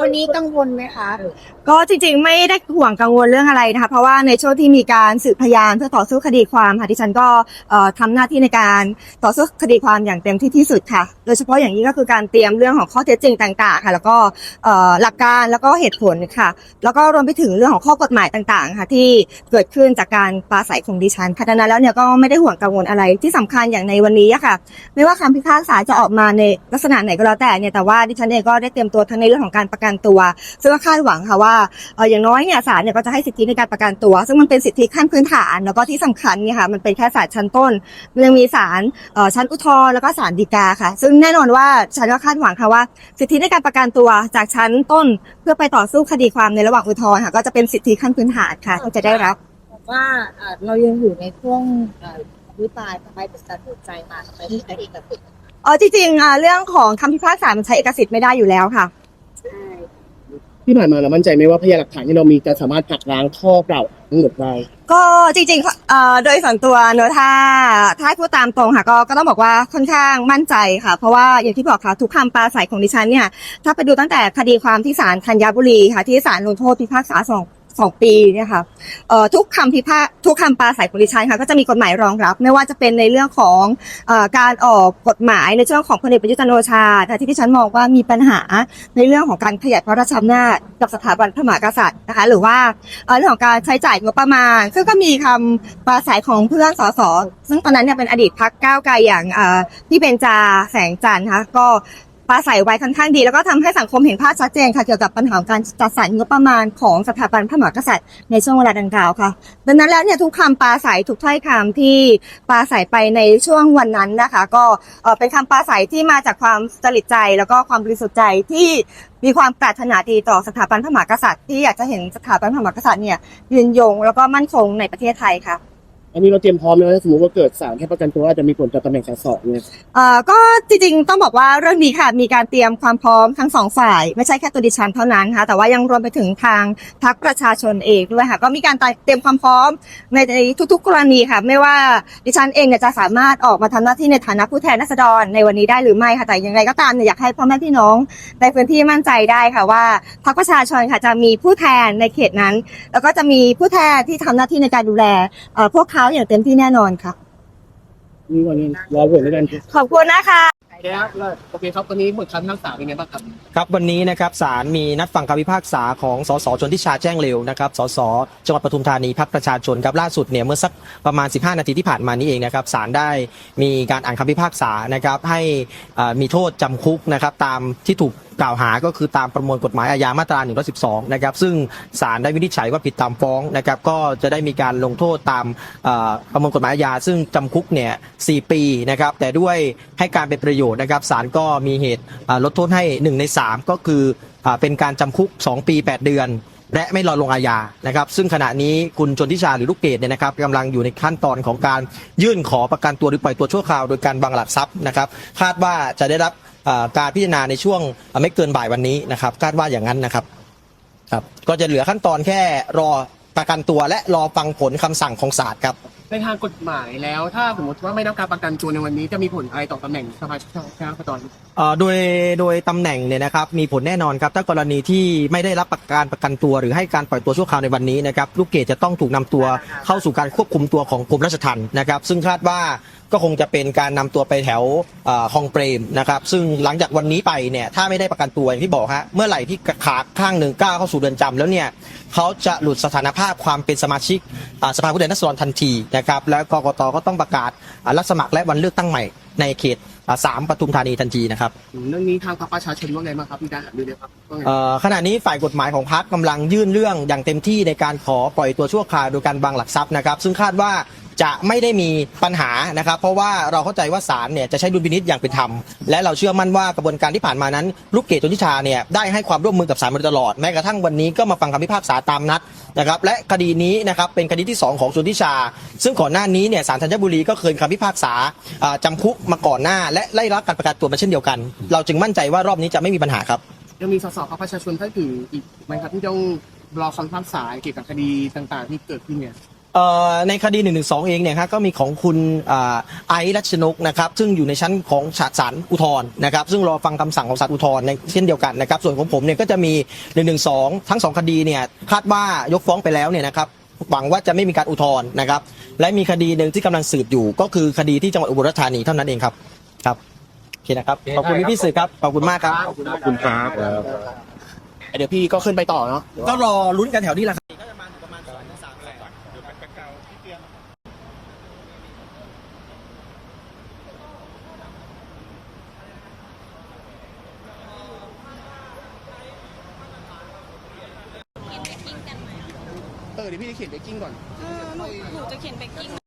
วันนี้กังวลไหมคะ ก็จริงๆ ไม่ได้ห่วงกังวลเรื่องอะไรนะคะ เพราะว่าในช่วงที่มีการสืบพยานเพื่อต่อสู้คดีความค่ะที่ฉันก็เอ่อทำหน้าที่ในการต่อสู้คดีความอย่างเต็มที่ที่สุดค่ะ โดยเฉพาะอย่างนี้ก็คือการเตรียมเรื่องของข้อเท็จจริงต่างๆ ค่ะ แล้วก็หลักการแล้วก็เหตุผลค่ะ แล้วก็รวมไปถึงเรื่องของข้อกฎหมายต่างๆ ค่ะที่เกิดขึ้นจากการปราศัยของดิฉันค่ะดังนั้นแล้วเนี่ยก็ไม่ได้ห่วงกังวลอะไรที่สำคัญอย่างในวันนี้ค่ะ ไม่ว่าคำพิพากษาจะออกมาในลักษณะไหนก็แล้วแต่เนี่ยแต่ว่าดิฉันเองก็ได้เตรียมตัวทั้งในเรื่องของการประกันตัว ซึ่งก็คาดหวังค่ะว่าอย่างน้อยเนี่ยศาลเนี่ยก็จะให้สิทธิในการประกันตัว ซึ่งมันเป็นสิทธิขั้นพื้นฐาน แล้วก็ที่สำคัญเนี่ยค่ะมันเป็นแค่ศาลชั้นต้นมันยังมีศาลชั้นอุทธรณ์แล้วก็ศาลฎีกาค่ะ ซึ่งแน่นอนว่าฉันก็คาดหวังค่ะว่า สิทธิในการประกันตัวจากชั้นต้น เพื่อไปต่อสู้คดีความในระหว่างอุทธรณ์ค่ะก็จะเป็นสิทธิขั้นพื้นฐานค่ะที่จะได้รับว่าเรายังอยู่ในช่วงวิตายทำไมถึงตัดสินใจมาทำไมถึงใช้เอกสิทธิ์เออจริงๆเรื่องของคำพิพากษามันใช้เอกสิทธิ์ไม่ได้อยู่แล้วค่ะ ที่ผ่านมาเรามั่นใจไหมว่าพยานหลักฐานที่เรามีจะสามารถหักล้างข้อกล่าวทั้งหมดได้ ก็จริงๆเอ่อโดยส่วนตัวเนอะถ้าถ้าพูดตามตรงค่ะก็ก็ต้องบอกว่าค่อนข้างมั่นใจค่ะ เพราะว่าอย่างที่บอกค่ะทุกคำปราศัยของดิฉันเนี่ยถ้าไปดูตั้งแต่คดีความที่ศาลธัญบุรีค่ะที่ศาลลงโทษพิพากษาสอง สองปีเนี่ยค่ะทุกคำพิพาทุกคำปราศัยของดิฉันค่ะก็จะมีกฎหมายรองรับ ไม่ว่าจะเป็นในเรื่องของอการออกกฎหมายในช่วงของพลเอกประยุทธ์จันโอชาต่ที่ดิฉันมองว่ามีปัญหาในเรื่องของการขยายพระราชอำนาจกับสถาบันพระมหากษัตริย์นะคะหรือว่าเรื่องของการใช้จ่ายงบประมาณ ซึ่งก็มีคำปราศัยของเพื่อนสสซึ่งตอนนั้นเนี่ยเป็นอดีตพักก้าวไกลอย่างพี่เบญจาแสงจันทร์นะคะก็ ปราศัยไว้ค่อนข้างดี แล้วก็ทำให้สังคมเห็นภาพชัดเจนค่ะเกี่ยวกับปัญหาการจัดสรรงบประมาณของสถาบันพระมหากษัตริย์ในช่วงเวลาดังกล่าวค่ะ ดังนั้นแล้วเนี่ยทุกคำปราศัยทุกถ้อยคำที่ปราศัยไปในช่วงวันนั้นนะคะ ก็เป็นคำปราศัยที่มาจากความจริตใจ แล้วก็ความบริสุทธิ์ใจที่มีความปรารถนาดีต่อสถาบันพระมหากษัตริย์ที่อยากจะเห็นสถาบันพระมหากษัตริย์เนี่ยยืนยงแล้วก็มั่นคงในประเทศไทยค่ะ อันนี้เราเตรียมพร้อมเลยถ้าสมมติว่าเกิดศาลให้ประกันตัวอาจจะมีผลต่อตำแหน่งสสเนี่ยเอ่อก็จริงๆต้องบอกว่าเรื่องนี้ค่ะมีการเตรียมความพร้อมทั้งสองฝ่าย ไม่ใช่แค่ตัวดิฉันเท่านั้นค่ะแต่ว่ายังรวมไปถึงทางพรรคประชาชนเองด้วยค่ะก็มีการเตรียมความพร้อมในทุก ๆ กรณีค่ะ ไม่ว่าดิฉันเองเนี่ยจะสามารถออกมาทำหน้าที่ในฐานะผู้แทนราษฎรในวันนี้ได้หรือไม่ค่ะแต่อย่างไรก็ตามเนี่ยอยากให้พ่อแม่พี่น้องในพื้นที่มั่นใจได้ค่ะว่าพรรคประชาชนค่ะจะมีผู้แทนในเขตนั้น แล้วก็จะมีผู้แทนที่ทำหน้าที่ในการดูแลเอ่อพวกเขาอย่างเต็มที่แน่นอนค่ะนี่วันนี้รอผลแล้วกันขอบคุณนะคะครับโอเคครับวันนี้หมดคำพิพากษาเป็นไงบ้างครับครับวันนี้นะครับศาลมีนัดฟังคำพิพากษาของสสชนทิชาแจ้งเร็วนะครับสสจังหวัดปทุมธานีพักประชาชนครับล่าสุดเนี่ยเมื่อสักประมาณ 15 นาทีที่ผ่านมานี้เองนะครับศาลได้มีการอ่านคำพิพากษานะครับให้เอ่อมีโทษจำคุกนะครับตามที่ถูก กล่าวหาก็คือตามประมวลกฎหมายอาญามาตรา 112 นะครับ ซึ่งศาลได้วินิจฉัยว่าผิดตามฟ้องนะครับ ก็จะได้มีการลงโทษตามประมวลกฎหมายอาญาซึ่งจำคุกเนี่ย 4 ปีนะครับ แต่ด้วยให้การเป็นประโยชน์นะครับศาลก็มีเหตุลดโทษให้ 1 ใน 3 ก็คือเป็นการจำคุก 2 ปี 8 เดือนและไม่รอลงอาญานะครับ ซึ่งขณะนี้คุณชนทิชาหรือลูกเกดเนี่ยนะครับกำลังอยู่ในขั้นตอนของการยื่นขอประกันตัวหรือปล่อยตัวชั่วคราวโดยการบังหลักทรัพย์นะครับ คาดว่าจะได้รับ การพิจารณาในช่วงไม่เกินบ่ายวันนี้นะครับคาดว่าอย่างนั้นนะครับครับ ก็จะเหลือขั้นตอนแค่รอประกันตัวและรอฟังผลคำสั่งของศาลครับในทางกฎหมายแล้วถ้าสมมติว่าไม่ได้รับการประกันตัวในวันนี้จะมีผลอะไรต่อตำแหน่งสมาชิกสภาตอนเอ่อโดยโดยตำแหน่งเนี่ยนะครับมีผลแน่นอนครับถ้ากรณีที่ไม่ได้รับประการประกันตัวหรือให้การปล่อยตัวชั่วคราวในวันนี้นะครับลูกเกดจะต้องถูกนำตัวเข้าสู่การควบคุมตัวของกรมราชทัณฑ์นะครับ ซึ่งคาดว่า ก็คงจะเป็นการนำตัวไปแถวเอ่อคลองเปรมนะครับ ซึ่งหลังจากวันนี้ไปเนี่ยถ้าไม่ได้ประกันตัวอย่างที่บอกฮะเมื่อไหร่ที่ขาข้างหนึ่งก้าวเข้าสู่เรือนจำแล้วเนี่ยเขาจะหลุดสถานภาพความเป็นสมาชิกอ่าสภาผู้แทนราษฎรทันทีนะครับ แล้วกกตก็ต้องประกาศอ่ารับสมัครและวันเลือกตั้งใหม่ในเขตอ่าสามปทุมธานีทันทีนะครับเรื่องนี้ทางพรรคประชาชนว่าไงบ้างครับมีการหารือเลยครับว่าไงเอ่อขณะนี้ฝ่ายกฎหมายของพรรคกำลังยื่นเรื่องอย่างเต็มที่ในการขอปล่อยตัวชั่วคราวโดยการบังหลักทรัพย์นะครับ ซึ่งคาดว่า จะไม่ได้มีปัญหานะครับ เพราะว่าเราเข้าใจว่าศาลเนี่ยจะใช้ดุลพินิษอย่างเป็นธรรม และเราเชื่อมั่นว่ากระบวนการที่ผ่านมานั้นลูกเกดจนทิชาเนี่ยได้ให้ความร่วมมือกับศาลมาโดยตลอดแม้กระทั่งวันนี้ก็มาฟังคำพิพากษาตามนัดนะครับและคดีนี้นะครับเป็นคดีที่สองของชนทิชา ซึ่งก่อนหน้านี้เนี่ยศาลธัญบุรีก็เคยคำพิพากษาจำคุกมาก่อนหน้า และไล่รับการประกันตัวมาเช่นเดียวกัน เราจึงมั่นใจว่ารอบนี้จะไม่มีปัญหาครับยังมีสสพรรคประชาชนท่านอื่นอีกไหมครับที่ต้องรอคำพิพากษาเกี่ยวกับคดีต่างๆที่เกิดขึ้นเนี่ย ในคดี1นึเองเนี่ยครับก็มีของคุณอ่าไอซ์รัชนกนะครับซึ่งอยู่ในชั้นของศาลอุทธรณ์นะครับซึ่งรอฟังคำสั่งของศาลอุทธรณ์ในเช่นเดียวกันนะครับส่วนของผมเนี่ยก็จะมี1นึทั้งสองคดีเนี่ยคาดว่ายกฟ้องไปแล้วเนี่ยนะครับหวังว่าจะไม่มีการอุทธรณ์นะครับและมีคดีหนึ่งที่กำลังสืบอยู่ ก็คือคดีที่จังหวัดอุบลราชธานีเท่านั้นเองครับครับโอเคนะครับขอบคุณพี่ๆสื่อครับขอบคุณมากครับขอบคุณครับเดี๋ยวพี่ก็ขึ้นไปต่อเนาะก็รอลุ้นกันแถวนี้แหละ ครับเออเดี๋ยวพี่จะเขียนเบกกิ้งก่อนหนูจะเขียนเบกกิ้ง